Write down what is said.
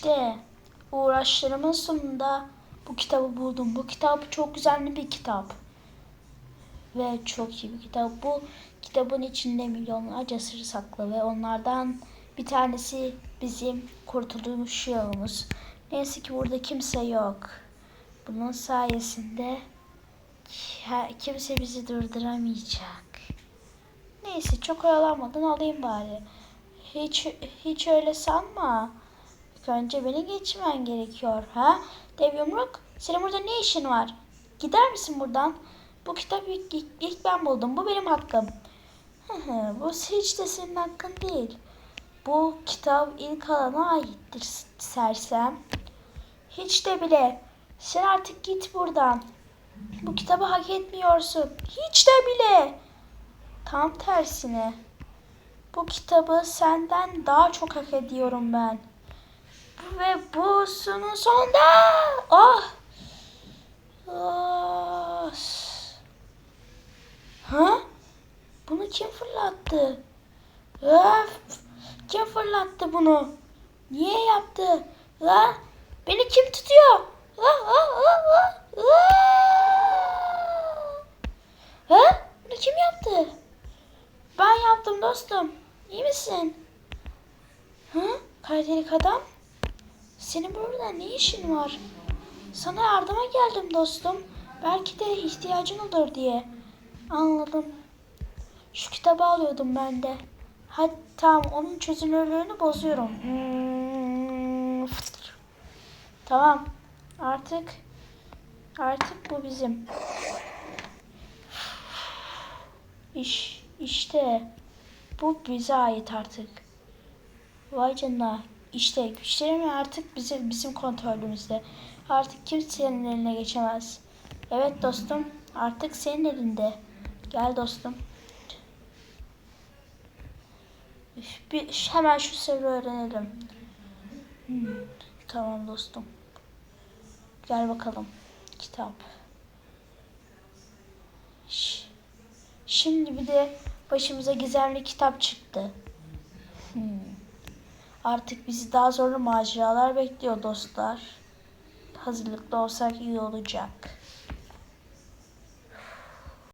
İşte uğraşlarımın sonunda bu kitabı buldum. Bu kitap çok güzel bir kitap. Ve çok iyi bir kitap. Bu kitabın içinde milyonlarca sır saklı ve onlardan bir tanesi bizim kurtulmuş yolumuz. Neyse ki burada kimse yok. Bunun sayesinde ki- kimse bizi durduramayacak. Neyse çok oyalanmadan alayım bari. Hiç hiç öyle sanma. Önce beni geçmen gerekiyor. Ha? Dev yumruk, senin burada ne işin var? Gider misin buradan? Bu kitabı ilk, ilk, ilk ben buldum. Bu benim hakkım. Bu hiç de senin hakkın değil. Bu kitap ilk alana aittir sersem. Hiç de bile. Sen artık git buradan. Bu kitabı hak etmiyorsun. Hiç de bile. Tam tersine. Bu kitabı senden daha çok hak ediyorum ben. Ve bu sunun sonunda. Ah. Ah. Ha? Bunu kim fırlattı? Öf! Kim fırlattı bunu? Niye yaptı? Ha? Beni kim tutuyor? Ha? Ha? Ha? Ha? Ha? Bunu kim yaptı? Ben yaptım dostum. İyi misin? Ha? Karadelik adam? Senin burada ne işin var? Sana yardıma geldim dostum. Belki de ihtiyacın olur diye. Anladım. Şu kitabı alıyordum ben de. Hadi tamam onun çözünürlüğünü bozuyorum. Hmm. Tamam. Artık artık bu bizim. İş işte bu bize ait artık. Vay canına. İşte güçlerim artık bizim bizim kontrolümüzde. Artık kimsenin eline geçemez. Evet dostum, artık senin elinde. Gel dostum. Bir, hemen şu sırrı öğrenelim. Hmm, tamam dostum. Gel bakalım. Kitap. Şimdi bir de başımıza gizemli kitap çıktı. Hmm. Artık bizi daha zorlu maceralar bekliyor dostlar. Hazırlıklı olsak iyi olacak.